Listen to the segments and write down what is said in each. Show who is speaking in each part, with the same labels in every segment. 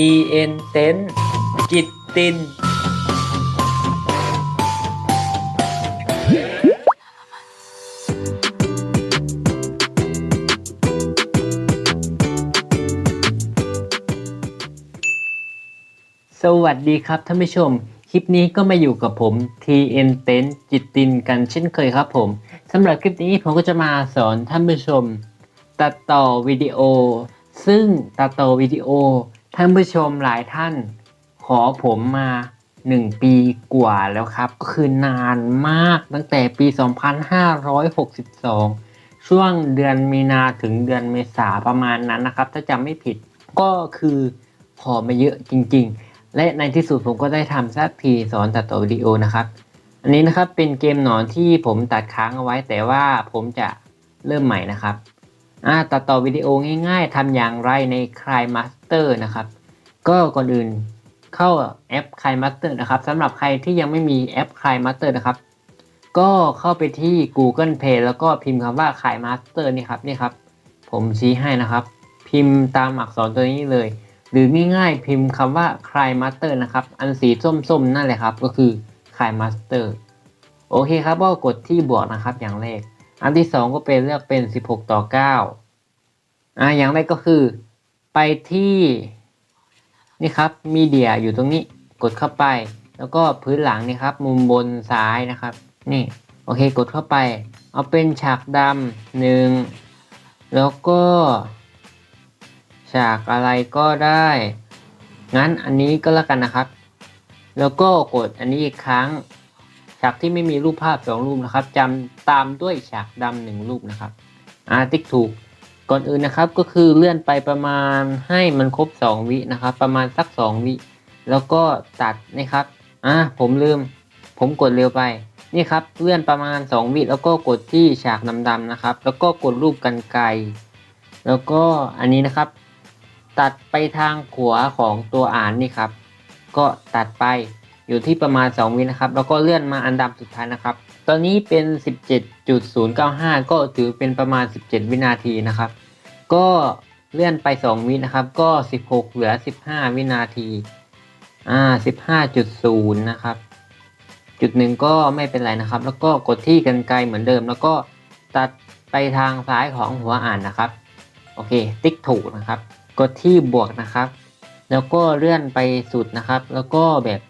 Speaker 1: TN เต็นจิตติน สวัสดีครับท่านผู้ชม คลิปนี้ก็มาอยู่กับผม TN เต็นจิตตินกันเช่นเคยครับผมสำหรับคลิปนี้ผมก็จะมาสอนท่านผู้ชม ตัดต่อวิดีโอ ซึ่งตัดต่อวิดีโอ ท่านผู้ชมหลายท่าน ขอผมมา1ปีกว่าแล้วครับ ก็คือนานมากตั้งแต่ปี 2562 ช่วงเดือนมีนาถึงเดือนเมษาประมาณนั้นนะครับ ถ้าจำไม่ผิดก็คือขอมาเยอะจริง ๆ และในที่สุดผมก็ได้ทำสักทีสอนตัดต่อวิดีโอนะครับ อันนี้นะครับเป็นเกมหนอนที่ผมตัดค้างเอาไว้แต่ว่าผมจะเริ่มใหม่นะครับ ตัดต่อวิดีโอง่าย ๆทำอย่างไรใน c r y Master นะครับ ก็ก่อนอื่นเข้าแอป c r y Master นะครับสำหรับใครที่ยังไม่มีแอป c r y Master นะครับ ก็เข้าไปที่ Google Play แล้วก็พิมพ์คำว่า c r y Master นี่ครับนี่ครับ ผมชี้ให้นะครับ พิมพ์ตามอักษรตัวนี้เลย หรือง่ายๆ พิมพ์คำว่า c r y Master นะครับ อันสีส้มๆนั่นแหละครับ ก็คือ c r y Master โอเคครับก็กดที่บวกนะครับอย่างแรก อันที่สองก็เป็นเลือกเป็น16ต่อ9อ่าอย่างแรกก็คือ ไปที่นี่ครับมีเดียอยู่ตรงนี้กดเข้าไป แล้วก็พื้นหลังนี่ครับ มุมบนซ้ายนะครับ นี่โอเคกดเข้าไป เอาเป็นฉากดำหนึ่งแล้วก็ ฉากอะไรก็ได้ งั้นอันนี้ก็แล้วกันนะครับ แล้วก็กดอันนี้อีกครั้ง ฉากที่ไม่มีรูปภาพสองรูปนะครับจำตามด้วยฉากดำหนึ่งรูปนะครับอ่าติ๊กถูกก่อนอื่นนะครับก็คือเลื่อนไปประมาณให้มันครบ 2 วินะครับ ประมาณสัก 2 วิแล้วก็ตัดนะครับอ่าผมลืม ผมกดเร็วไปนี่ครับเลื่อนประมาณ 2 วิแล้วก็กดที่ฉากดำๆนะครับ แล้วก็กดรูปกันไกลแล้วก็อันนี้นะครับ ตัดไปทางขวาของตัวอ่านนี่ครับ ก็ตัดไป อยู่ที่ประมาณ 2 วินะครับ แล้วก็เลื่อนมาอันดับสุดท้ายนะครับ ตอนนี้เป็น 17.095 ก็ถือเป็นประมาณ 17 วินาทีนะครับ ก็เลื่อนไป 2 วินะครับ ก็ 16 เหลือ 15 วินาที อ่า 15.0 นะครับ จุดหนึ่งก็ไม่เป็นไรนะครับ แล้วก็กดที่กันไกลเหมือนเดิม แล้วก็ตัดไปทางซ้ายของหัวอ่านนะครับ โอเค ติ๊กถูกนะครับ กดที่บวกนะครับ แล้วก็เลื่อนไปสุดนะครับ แล้วก็แบบ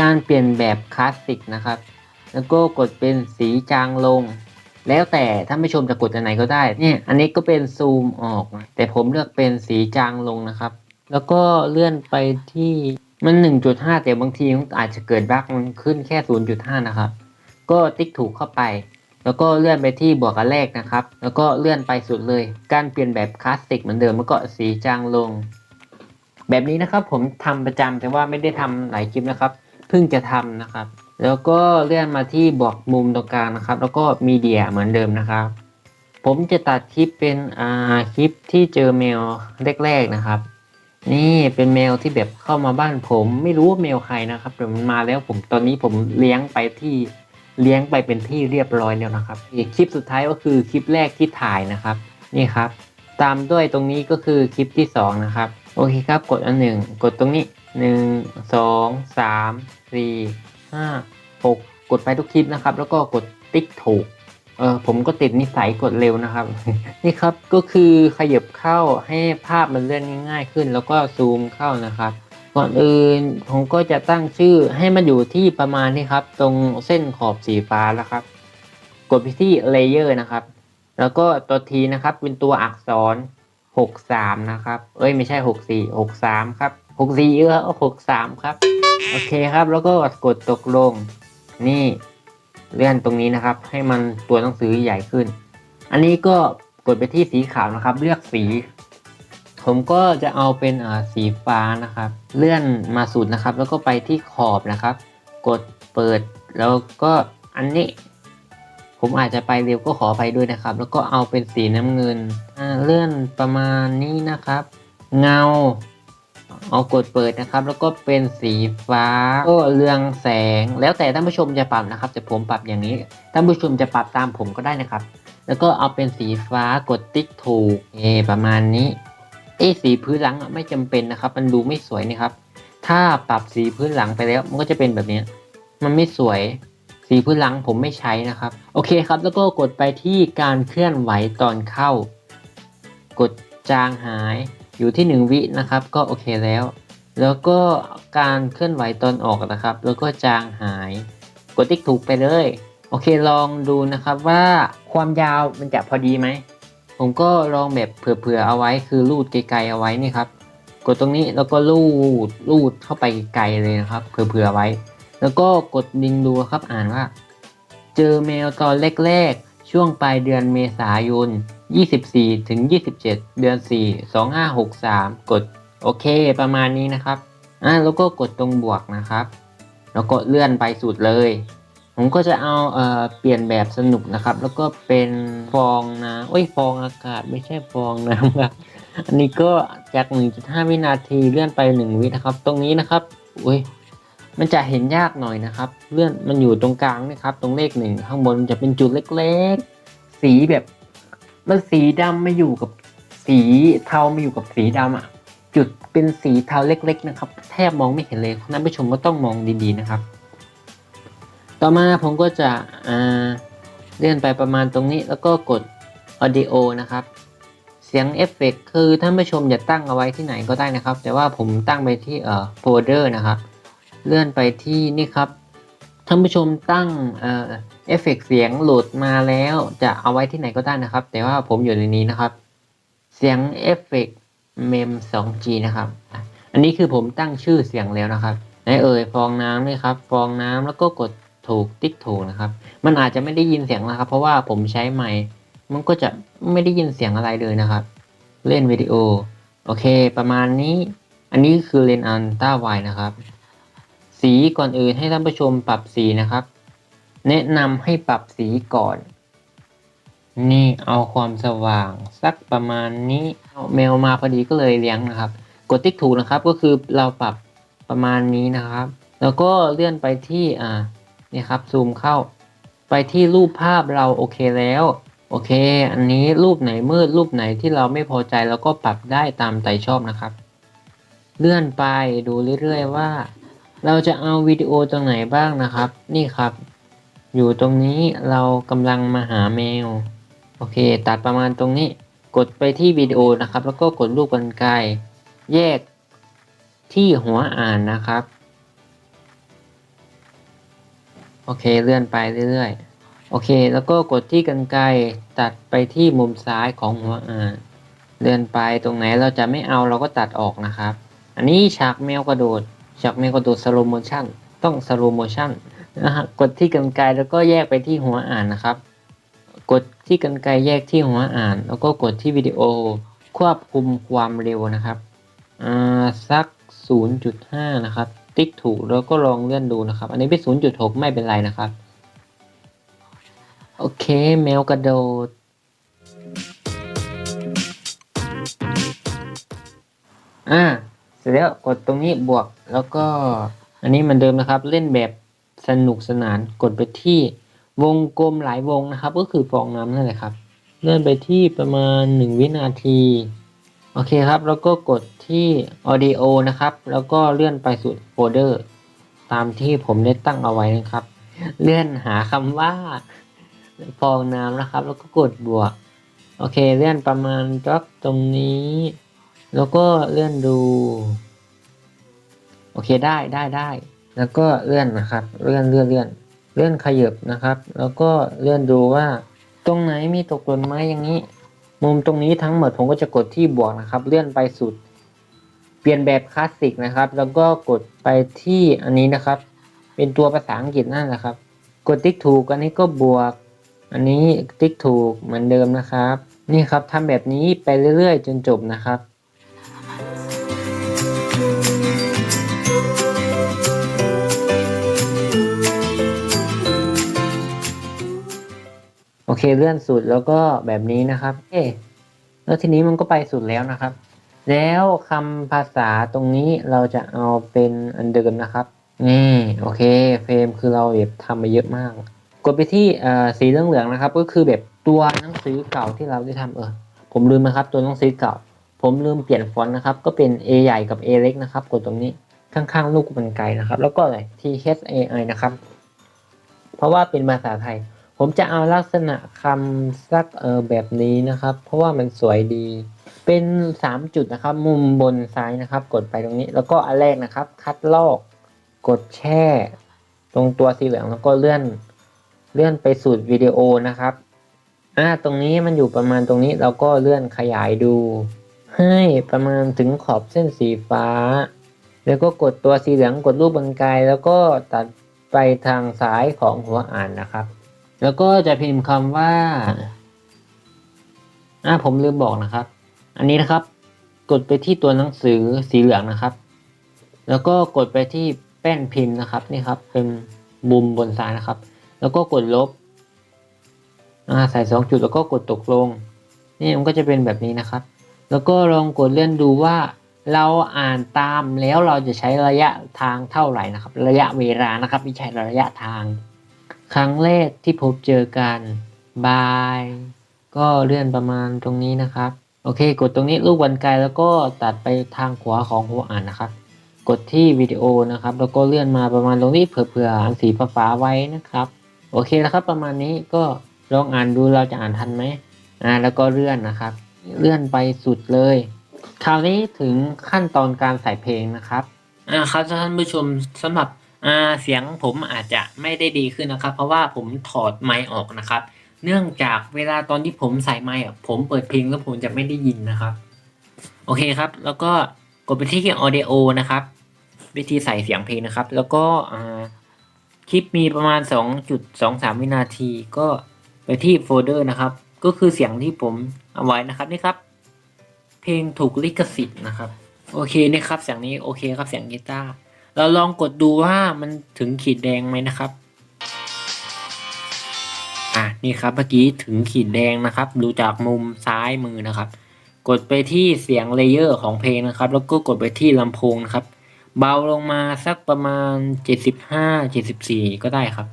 Speaker 1: การเปลี่ยนแบบคลาสสิกนะครับ แล้วก็กดเป็นสีจางลง แล้วแต่ท่านผู้ชมจะกดอันไหนก็ได้เนี่ยอันนี้ก็เป็นซูมออกนะแต่ผมเลือกเป็นสีจางลงนะครับ แล้วก็เลื่อนไปที่มัน 1.5 แต่บางทีมันอาจจะเกิดบั๊กมันขึ้นแค่ 0.5 นะครับ ก็ติ๊กถูกเข้าไป แล้วก็เลื่อนไปที่บวกกันแรกนะครับ แล้วก็เลื่อนไปสุดเลย การเปลี่ยนแบบคลาสสิกเหมือนเดิมแล้วก็สีจางลง แบบนี้นะครับผมทำประจำแต่ว่าไม่ได้ทำหลายคลิปนะครับ เพิ่งจะทำนะครับ แล้วก็เลื่อนมาที่บวกมุมตรงกลางนะครับ แล้วก็มีเดียเหมือนเดิมนะครับ ผมจะตัดคลิปเป็นอ่าคลิปที่เจอเมลแรกๆนะครับ นี่เป็นเมลที่แบบเข้ามาบ้านผมไม่รู้ว่าเมลใครนะครับแต่มันมาแล้วผมตอนนี้ผมเลี้ยงไปที่เลี้ยงไปเป็นที่เรียบร้อยแล้วนะครับอีกคลิปสุดท้ายก็คือคลิปแรกที่ถ่ายนะครับ นี่ครับ ตามด้วยตรงนี้ก็คือคลิปที่สองนะครับ โอเคครับ กดอันหนึ่งกดตรงนี้ หนึ่งสองสามสี่ห้าหกกดไปทุกคลิปนะครับ แล้วก็กดติ๊กถูกเออผมก็ติดนิสัยกดเร็วนะครับ นี่ครับก็คือขยับเข้าให้ภาพมันเลื่อนง่าย ๆ ขึ้น แล้วก็ซูมเข้านะครับ ก่อนอื่นผมก็จะตั้งชื่อให้มันอยู่ที่ประมาณนี้ครับ ตรงเส้นขอบสีฟ้าแล้วครับ กดไปที่ Layer นะครับ แล้วก็ตัวทีนะครับเป็นตัวอักษร 63 นะครับ เอ้ยไม่ใช่ 64 63 ครับ 64เออ63ครับ โอเคครับ แล้วก็กดตกลง นี่เลื่อนตรงนี้นะครับ ให้มันตัวหนังสือใหญ่ขึ้น อันนี้ก็กดไปที่สีขาวนะครับ เลือกสี ผมก็จะเอาเป็นสีฟ้านะครับ เลื่อนมาสุดนะครับ แล้วก็ไปที่ขอบนะครับ กดเปิด แล้วก็อันนี้ ผมอาจจะไปเร็วก็ขอไปด้วยนะครับ แล้วก็เอาเป็นสีน้ำเงินเลื่อนประมาณนี้นะครับ เงา เอากดเปิดนะครับ แล้วก็เป็นสีฟ้าก็เรืองแสง แล้วแต่ท่านผู้ชมจะปรับนะครับแต่ผมปรับอย่างนี้ท่านผู้ชมจะปรับตามผมก็ได้นะครับ แล้วก็เอาเป็นสีฟ้ากดติ๊กถูกเอประมาณนี้เอะสีพื้นหลังอะไม่จำเป็นนะครับ มันดูไม่สวยนี่ครับ ถ้าปรับสีพื้นหลังไปแล้วมันก็จะเป็นแบบนี้ มันไม่สวยสีพื้นหลังผมไม่ใช้นะครับ โอเคครับ แล้วก็กดไปที่การเคลื่อนไหวตอนเข้า กดจางหาย อยู่ที่ 1 วินะครับ ก็โอเคแล้ว แล้วก็การเคลื่อนไหวตอนออกนะครับ แล้วก็จางหาย กดติ๊กถูกไปเลย โอเคลองดูนะครับว่าความยาวมันจะพอดีไหม ผมก็ลองแบบเผื่อๆเอาไว้คือรูดไกลๆเอาไว้นี่ครับกดตรงนี้แล้วก็ลูดลูดเข้าไปไกลเลยนะครับเผื่อๆไว้ แล้วก็กดลิงดูครับอ่านว่า เจอเมลตอนแรกๆ ช่วงปลายเดือนเมษายน 24ถึง27 เดือน 4 2563 กดโอเคประมาณนี้นะครับอ่าแล้วก็กดตรงบวกนะครับ แล้วก็เลื่อนไปสุดเลย ผมก็จะเอาเอ่อเปลี่ยนแบบสนุกนะครับ แล้วก็เป็นฟองน้ำโอ้ยฟองอากาศไม่ใช่ฟองน้ำครับ อันนี้ก็จาก 1.5 วินาทีเลื่อนไป 1 วินะครับ ตรงนี้นะครับอุ้ยมันจะเห็นยากหน่อยนะครับ เลื่อนมันอยู่ตรงกลางนะครับ ตรงเลขหนึ่งข้างบนจะเป็นจุดเล็กๆ สีแบบ มันสีดำมาอยู่กับสีเทามาอยู่กับสีดำอะจุดเป็นสีเทาเล็ก ๆ นะครับ แทบมองไม่เห็นเลยท่านผู้ชมก็ต้องมองดีๆนะครับ ต่อมาผมก็จะอ่าเลื่อนไปประมาณตรงนี้แล้วก็กด audio นะครับ เสียงเอฟเฟกต์คือท่านผู้ชมอย่าตั้งเอาไว้ที่ไหนก็ได้นะครับ แต่ว่าผมตั้งไปที่เอ่อโฟลเดอร์นะครับ เลื่อนไปที่นี่ครับท่านผู้ชมตั้งเอ่อ เอฟเฟกต์เสียงโหลดมาแล้วจะเอาไว้ที่ไหนก็ได้นะครับ แต่ว่าผมอยู่ในนี้นะครับ เสียงเอฟเฟกต์เมม 2G นะครับ อันนี้คือผมตั้งชื่อเสียงแล้วนะครับไหนเอ่ยฟองน้ำนี่ครับ ฟองน้ำแล้วก็กดถูกติ๊กถูกนะครับ มันอาจจะไม่ได้ยินเสียงนะครับ เพราะว่าผมใช้ไมค์มันก็จะไม่ได้ยินเสียงอะไรเลยนะครับ เล่นวิดีโอ โอเค ประมาณนี้ อันนี้คือเลนอันต้าไวนะครับ สีก่อนอื่นให้ท่านผู้ชมปรับสีนะครับ แนะนำให้ปรับสีก่อน นี่เอาความสว่างสักประมาณนี้เอาแมวมาพอดีก็เลยเลี้ยงนะครับ กดติ๊กถูกนะครับก็คือเราปรับประมาณนี้นะครับ แล้วก็เลื่อนไปที่อ่านี่ครับซูมเข้า ไปที่รูปภาพเราโอเคแล้วโอเค อันนี้รูปไหนมืดรูปไหนที่เราไม่พอใจเราก็ปรับได้ตามใจชอบนะครับ เลื่อนไปดูเรื่อยๆว่า เราจะเอาวิดีโอตรงไหนบ้างนะครับ นี่ครับ อยู่ตรงนี้เรากำลังมาหาเมลโอเค ตัดประมาณตรงนี้ กดไปที่วิดีโอนะครับ แล้วก็กดรูปกรรไกรแยกที่หัวอ่านนะครับ โอเค เลื่อนไปเรื่อยๆ โอเค แล้วก็กดที่กรรไกรตัดไปที่มุมซ้ายของหัวอ่าน เลื่อนไปตรงไหนเราจะไม่เอาเราก็ตัดออกนะครับ อันนี้ฉากแมวกระโดด ฉากแมวกระโดดสโลโมชั่นต้องสโลโมชั่น กดที่กรรไกรแล้วก็แยกไปที่หัวอ่านนะครับ กดที่กรรไกรแยกที่หัวอ่าน แล้วก็กดที่วิดีโอควบคุมความเร็วนะครับอ่าสัก 0.5 นะครับ ติ๊กถูกแล้วก็ลองเลื่อนดูนะครับ อันนี้เป็น 0.6 ไม่เป็นไรนะครับ โอเค แมวกระโดด อ่า เสร็จแล้วกดตรงนี้บวกแล้วก็อันนี้เหมันเดิมนะครับ เล่นแบบ สนุกสนานกดไปที่วงกลมหลายวงนะครับ ก็คือฟองน้ำนั่นแหละครับ เลื่อนไปที่ประมาณ 1 วินาที โอเคครับ แล้วก็กดที่ audio นะครับ แล้วก็เลื่อนไปสู่โฟลเดอร์ ตามที่ผมได้ตั้งเอาไว้นะครับ เลื่อนหาคำว่าฟองน้ำนะครับ แล้วก็กดบวก โอเค เลื่อนประมาณจักตรงนี้ แล้วก็เลื่อนดู โอเคได้ได้ได้ แล้วก็เลื่อนนะครับ เลื่อนเลื่อนเลื่อนเลื่อนขยับนะครับ แล้วก็เลื่อนดูว่า ตรงไหนมีตกหล่นไหมอย่างนี้ มุมตรงนี้ทั้งหมดผมก็จะกดที่บวกนะครับ เลื่อนไปสุด เปลี่ยนแบบคลาสสิกนะครับ แล้วก็กดไปที่อันนี้นะครับ เป็นตัวภาษาอังกฤษนั่นแหละครับ กดติ๊กถูกอันนี้ก็บวก อันนี้ติ๊กถูกเหมือนเดิมนะครับ นี่ครับทำแบบนี้ไปเรื่อยๆ จนจบนะครับ เคเลื่อนสุดแล้วก็แบบนี้นะครับ เอ๊ะแล้วทีนี้มันก็ไปสุดแล้วนะครับ แล้วคำภาษาตรงนี้เราจะเอาเป็นอันเดิมนะครับ นี่โอเคเฟรมคือเราแบบทำมาเยอะมาก กดไปที่สีเหลืองๆนะครับ ก็คือแบบตัวหนังสือเก่าที่เราได้ทำเออผมลืมนะครับ ตัวหนังสือเก่า ผมลืมเปลี่ยนฟอนต์นะครับ ก็เป็น A ใหญ่กับ A เล็กนะครับ กดตรงนี้ข้างๆ ลูกมันไกลนะครับ แล้วก็อะไร T H A I นะครับ เพราะว่าเป็นภาษาไทย ผมจะเอาลักษณะคำสักเออแบบนี้นะครับ เพราะว่ามันสวยดี เป็นสามจุดนะครับ มุมบนซ้ายนะครับ กดไปตรงนี้ แล้วก็อันแรกนะครับ คัดลอก กดแช่ ตรงตัวสีเหลืองแล้วก็เลื่อนเลื่อนไปสู่วิดีโอนะครับอ่าตรงนี้มันอยู่ประมาณตรงนี้เราก็เลื่อนขยายดู ให้ประมาณถึงขอบเส้นสีฟ้า แล้วก็กดตัวสีเหลืองกดรูปบนไกลแล้วก็ตัดไปทางซ้ายของหัวอ่านนะครับ แล้วก็จะพิมพ์คำว่าอ่าผมลืมบอกนะครับ อันนี้นะครับ กดไปที่ตัวหนังสือสีเหลืองนะครับ แล้วก็กดไปที่แป้นพิมพ์นะครับนี่ครับ เป็นมุมบนซ้ายนะครับ แล้วก็กดลบอ่าใส่สองจุดแล้วก็กดตกลง นี่มันก็จะเป็นแบบนี้นะครับ แล้วก็ลองกดเลื่อนดูว่าเราอ่านตามแล้วเราจะใช้ระยะทางเท่าไหร่นะครับ ระยะเวลานะครับไม่ใช่ระยะทาง ครั้งแรกที่พบเจอกันบาย ก็เลื่อนประมาณตรงนี้นะครับ โอเค กดตรงนี้ลูกบอลไกลแล้วก็ตัดไปทางขวาของหัวอ่านนะครับ กดที่วิดีโอนะครับ แล้วก็เลื่อนมาประมาณตรงนี้เผื่อๆอันสีฟ้าๆไว้นะครับ โอเคแล้วครับ ประมาณนี้ก็ลองอ่านดูเราจะอ่านทันไหมอ่าแล้วก็เลื่อนนะครับ เลื่อนไปสุดเลย คราวนี้ถึงขั้นตอนการใส่เพลงนะครับอ่าครับท่านผู้ชมสำหรับ อ่าเสียงผมอาจจะไม่ได้ดีขึ้นนะครับ เพราะว่าผมถอดไมค์ออกนะครับ เนื่องจากเวลาตอนที่ผมใส่ไมค์อะผมเปิดเพลงแล้วผมจะไม่ได้ยินนะครับ โอเคครับ แล้วก็กดไปที่ audio นะครับ วิธีใส่เสียงเพลงนะครับ แล้วก็อ่าคลิปมีประมาณ 2.23 วินาที ก็ไปที่โฟลเดอร์นะครับ ก็คือเสียงที่ผมเอาไว้นะครับนี่ครับ เพลงถูกลิขสิทธิ์นะครับ โอเคนี่ครับเสียงนี้โอเคครับเสียงกีตาร์ เราลองกดดูว่ามันถึงขีดแดงไหมนะครับ อะนี่ครับเมื่อกี้ถึงขีดแดงนะครับ ดูจากมุมซ้ายมือนะครับ กดไปที่เสียงเลเยอร์ของเพลงนะครับ แล้วก็กดไปที่ลำโพงนะครับ เบาลงมาสักประมาณ 75 74 ก็ได้ครับ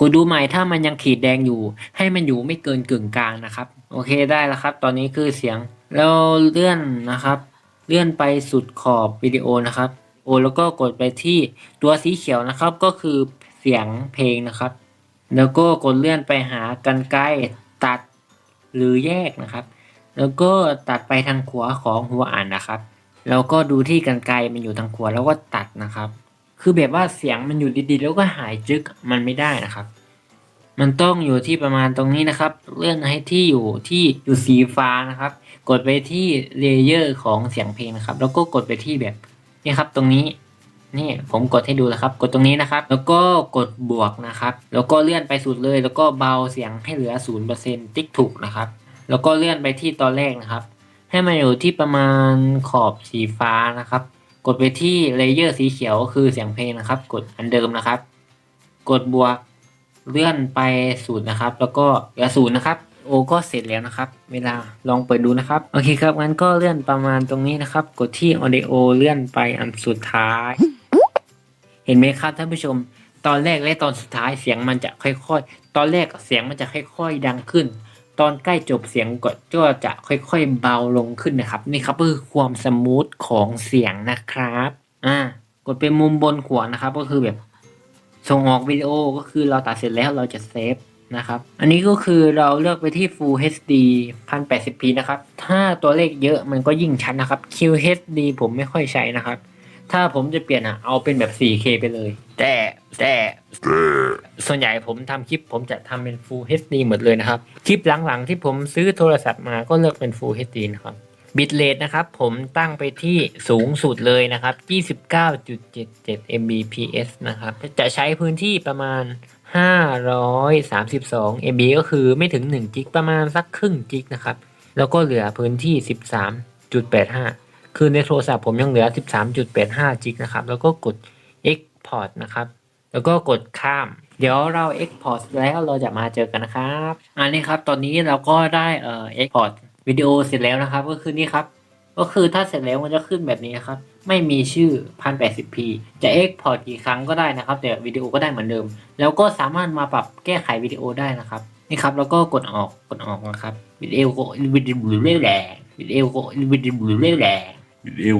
Speaker 1: กดดูใหม่ถ้ามันยังขีดแดงอยู่ ให้มันอยู่ไม่เกินกึ่งกลางนะครับ โอเคได้แล้วครับ ตอนนี้คือเสียงเราเลื่อนนะครับ เลื่อนไปสุดขอบวิดีโอนะครับ โอ้แล้วก็กดไปที่ตัวสีเขียวนะครับก็คือเสียงเพลงนะครับ แล้วก็กดเลื่อนไปหากันไกลตัดหรือแยกนะครับ แล้วก็ตัดไปทางขวาของหัวอ่านนะครับ แล้วก็ดูที่กันไกลมันอยู่ทางขวาแล้วก็ตัดนะครับ คือแบบว่าเสียงมันอยู่ดีๆ แล้วก็หายจึกมันไม่ได้นะครับ มันต้องอยู่ที่ประมาณตรงนี้นะครับ เลื่อนให้ที่อยู่ที่อยู่สีฟ้านะครับ กดไปที่เลเยอร์ของเสียงเพลงนะครับ แล้วก็กดไปที่แบบ นี่ครับตรงนี้นี่ผมกดให้ดูแล้วครับกดตรงนี้นะครับ แล้วก็กดบวกนะครับ แล้วก็เลื่อนไปสุดเลย แล้วก็เบาเสียงให้เหลือศูนย์เปอร์เซ็นต์ติ๊กถูกนะครับ แล้วก็เลื่อนไปที่ตอนแรกนะครับ ให้มันอยู่ที่ประมาณขอบสีฟ้านะครับ กดไปที่เลเยอร์สีเขียวคือเสียงเพลงนะครับ กดอันเดิมนะครับ กดบวกเลื่อนไปศูนย์นะครับ แล้วก็เหลือศูนย์นะครับ โอก็เสร็จแล้วนะครับ เวลาลองเปิดดูนะครับ โอเคครับ งั้นก็เลื่อนประมาณตรงนี้นะครับ กดที่ audio เลื่อนไปอันสุดท้าย เห็นไหมครับท่านผู้ชม ตอนแรกและตอนสุดท้ายเสียงมันจะค่อยๆ ตอนแรกเสียงมันจะค่อยๆ ดังขึ้น ตอนใกล้จบเสียงก็จะค่อยๆ เบาลงขึ้นนะครับ นี่ครับก็คือความสมูทของเสียงนะครับ อ่ากดเป็นมุมบนขวานะครับ ก็คือแบบส่งออกวิดีโอก็คือเราตัดเสร็จแล้วเราจะเซฟ นะครับ อันนี้ก็คือเราเลือกไปที่ Full HD 1080p นะครับ ถ้าตัวเลขเยอะมันก็ยิ่งชัดนะครับ QHD ผมไม่ค่อยใช้นะครับ ถ้าผมจะเปลี่ยนอะเอาเป็นแบบ 4K ไปเลย แต่แต่ส่วนใหญ่ผมทำคลิปผมจะทำเป็น Full HD หมดเลยนะครับ คลิปหลังๆที่ผมซื้อโทรศัพท์มาก็เลือกเป็น Full HD นะครับ บิตเรทนะครับ ผมตั้งไปที่สูงสุดเลยนะครับ 29.77 Mbps นะครับ จะใช้พื้นที่ประมาณ 532 MB ก็คือไม่ถึง1จิกประมาณสักครึ่งจิกนะครับ แล้วก็เหลือพื้นที่ 13.85 คือในโทรศัพท์ผมยังเหลือ 13.85 จิกนะครับ แล้วก็กด export นะครับ แล้วก็กดข้ามเดี๋ยวเรา export แล้วเราจะมาเจอกันนะครับ อันนี้ครับ ตอนนี้เราก็ได้เอ่อ export วิดีโอเสร็จแล้วนะครับ ก็คือนี่ครับ ก็คือถ้าเสร็จแล้วมันจะขึ้นแบบนี้นะครับ ไม่มีชื่อ 1080p จะ export กี่ครั้งก็ได้นะครับ แต่วิดีโอก็ได้เหมือนเดิม แล้วก็สามารถมาปรับแก้ไขวิดีโอได้นะครับ นี่ครับ แล้วก็กดออก กดออกนะครับวิดีโอวิดีโอเรื่อยแรงวิดีโอวิดีโอเรื่อยแหละ
Speaker 2: วิดีโอ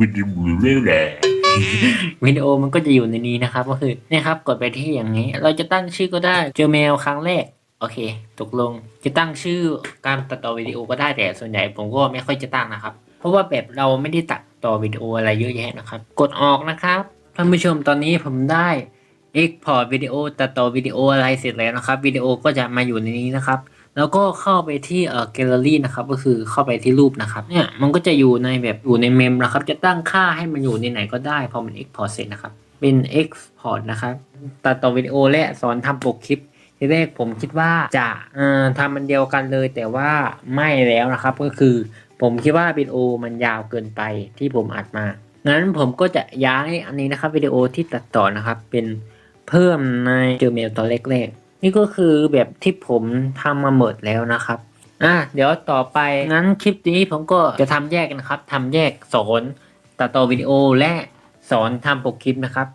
Speaker 2: วิดีโอเรื่อยแหละ
Speaker 1: วิดีโอมันก็จะอยู่ในนี้นะครับ ก็คือนี่ครับ กดไปที่อย่างนี้ เราจะตั้งชื่อก็ได้ เจอเมลครั้งแรก โอเค ตกลงจะตั้งชื่อการตัดต่อวิดีโอก็ได้แต่ส่วนใหญ่ผมก็ไม่ค่อยจะตั้งนะครับ เพราะว่าแบบเราไม่ได้ตัดต่อวิดีโออะไรเยอะแยะนะครับ กดออกนะครับท่านผู้ชมตอนนี้ผมได้ Export วิดีโอตัดต่อวิดีโออะไรเสร็จแล้วนะครับวิดีโอก็จะมาอยู่ในนี้นะครับ แล้วก็เข้าไปที่เอ่อแกลเลอรี่นะครับ ก็คือเข้าไปที่รูปนะครับเนี่ยมันก็จะอยู่ในแบบอยู่ในเมมนะครับ จะตั้งค่าให้มันอยู่ในไหนก็ได้พอมัน Export เสร็จนะครับ เป็น Export นะครับตัดต่อวิดีโอและสอนทำปกคลิป ทีแรกผมคิดว่าจะทำมันเดียวกันเลย แต่ว่าไม่แล้วนะครับ ก็คือผมคิดว่าวิดีโอมันยาวเกินไปที่ผมอัดมา งั้นผมก็จะย้ายอันนี้นะครับวิดีโอที่ตัดต่อนะครับ เป็นเพิ่มในเจอเมลตอนแรกๆนี่ก็คือแบบที่ผมทำมาหมดแล้วนะครับอะเดี๋ยวต่อไปงั้นคลิปนี้ผมก็จะทำแยกนะครับทำแยกสอนตัดต่อวิดีโอและสอนทำปกคลิปนะครับ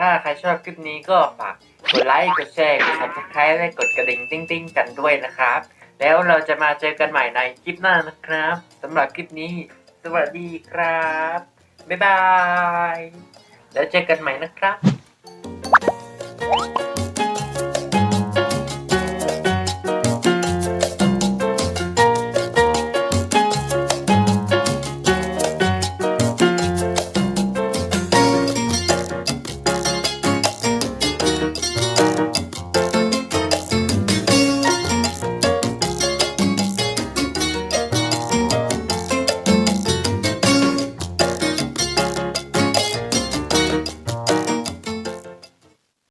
Speaker 1: ถ้าใครชอบคลิปนี้ก็ฝากกดไลค์ กดแชร์ กด subscribe และกดกระดิ่งติ้งติ้งๆ กันด้วยนะครับ แล้วเราจะมาเจอกันใหม่ในคลิปหน้านะครับสำหรับคลิปนี้ สวัสดีครับ บ๊ายบาย แล้วเจอกันใหม่นะครับ